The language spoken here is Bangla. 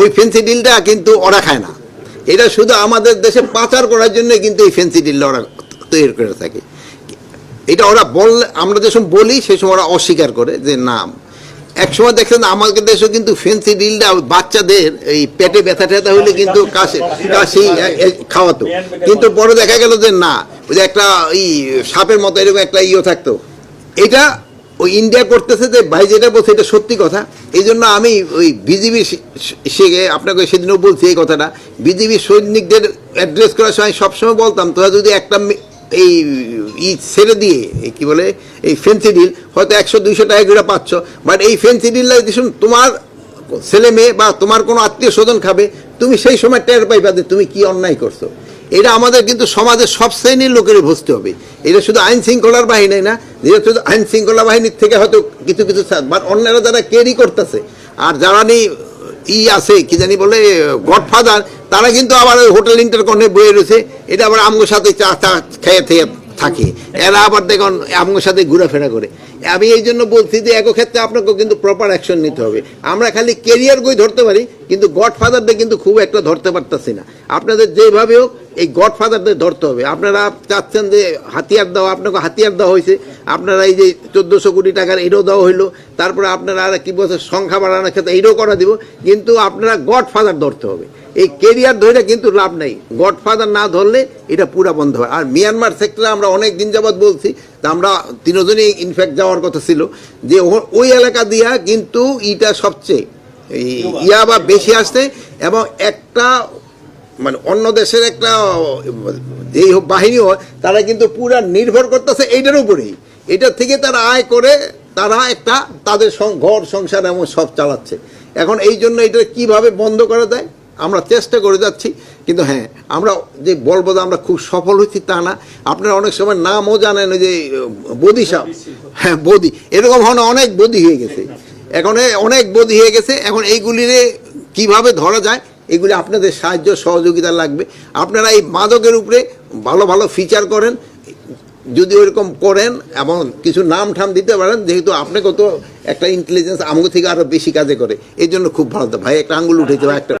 ওই ফেন্সি ডিলটা কিন্তু ওরা খায় না। এটা শুধু আমাদের দেশে পাচার করার জন্য কিন্তু এই ফেন্সি ডিলটা ওরা তৈরি করে থাকে। এটা ওরা বললে, আমরা যেসব বলি, সে সময় ওরা অস্বীকার করে যে নাম এক সময় দেখছেন আমাদের দেশে কিন্তু ফেন্সি ডিলটা বাচ্চাদের এই পেটে ব্যথা ট্যাথা হলে কিন্তু কাশি কাশি খাওয়াতো। কিন্তু পরে দেখা গেল যে না, ওই যে একটা এই সাপের মতো এরকম একটা ইয়ে থাকতো। এটা ওই ইন্ডিয়া করতেছে যে, ভাই, যেটা বলছে এটা সত্যি কথা। এই জন্য আমি ওই বিজিবি শেখে আপনাকে সেদিনও বলছি এই কথাটা। বিজিবি সৈনিকদের অ্যাড্রেস করার সময় সবসময় বলতাম, তোরা যদি একটা এই ই ছেড়ে দিয়ে কি বলে, এই ফেন্সি ডিল হয়তো একশো, দুইশো টাকা করে পাচ্ছ। বাট এই ফেন্সি ডিলটা দেখুন তোমার ছেলে মেয়ে বা তোমার কোনো আত্মীয় স্বজন খাবে, তুমি সেই সময় টের পাইবা যে তুমি কি অন্যায় করছ। এটা আমাদের কিন্তু সমাজের সব শ্রেণির লোকেরই বুঝতে হবে। এটা শুধু আইন শৃঙ্খলার বাহিনী না যেটা শুধু আইন শৃঙ্খলা বাহিনীর থেকে হয়তো কিছু কিছু বা অন্যরা যারা ক্যারি করতেছে, আর যারা নেই, ই আছে, কি জানি বলে, গডফাদার, তারা কিন্তু আবার ওই হোটেল ইন্টারকনে বয়ে রয়েছে। এটা আবার আমগোর সাথে চা চা খেয়ে খেয়ে থাকে। এরা আবার দেখুন আমগোর সাথে ঘোরাফেরা করে। আমি এই জন্য বলছি যে ক্ষেত্রে আপনাকেও কিন্তু প্রপার অ্যাকশন নিতে হবে। আমরা খালি কেরিয়ার গই ধরতে পারি, কিন্তু গডফাদারদের কিন্তু খুব একটা ধরতে পারতেছি না। আপনাদের যেভাবে হোক এই গডফাদারদের ধরতে হবে। আপনারা চাচ্ছেন যে হাতিয়ার দেওয়া, আপনাকে হাতিয়ার দেওয়া হয়েছে। আপনারা এই যে চোদ্দোশো কোটি টাকার এটাও দেওয়া হইল, তারপরে আপনারা আর কি বলছে, সংখ্যা বাড়ানোর ক্ষেত্রে এইটাও করা দিব। কিন্তু আপনারা গডফাদার ধরতে হবে। এই কেরিয়ার ধরে কিন্তু লাভ নাই। গডফাদার না ধরলে এটা পুরা বন্ধ হয়। আর মিয়ানমার সেক্টরে আমরা অনেক দিন যাবৎ বলছি আমরা তিনজনই ইনফ্যাক্ট যাওয়ার কথা ছিল, যে ওই এলাকা দিয়া কিন্তু ইটা সবচেয়ে ইয়া বা বেশি আসছে, এবং একটা মানে অন্য দেশের একটা যেই বাহিনী হয়, তারা কিন্তু পুরা নির্ভর করতেছে এইটার উপরেই। এটার থেকে তারা আয় করে, তারা একটা তাদের ঘর, সংসার এমন সব চালাচ্ছে। এখন এই জন্য এটা কীভাবে বন্ধ করা যায়? আমরা চেষ্টা করে যাচ্ছি, কিন্তু হ্যাঁ আমরা যে বলব আমরা খুব সফল হচ্ছি তা না। আপনারা অনেক সময় নামও জানেন যে, বদি সাহ হ্যাঁ বদি। এরকম হন অনেক বদি হয়ে গেছে। এখন অনেক বদি হয়ে গেছে। এখন এইগুলিরে কীভাবে ধরা যায়? এগুলি আপনাদের সাহায্য, সহযোগিতা লাগবে। আপনারা এই মাদকের উপরে ভালো ভালো ফিচার করেন, যদি ওইরকম করেন এবং কিছু নাম ঠাম দিতে পারেন, যেহেতু আপনাকে তো একটা ইন্টেলিজেন্স আমাকে থেকে আরও বেশি কাজে করে। এই জন্য খুব ভালো। ভাই, একটা আঙুল উঠেছে একটা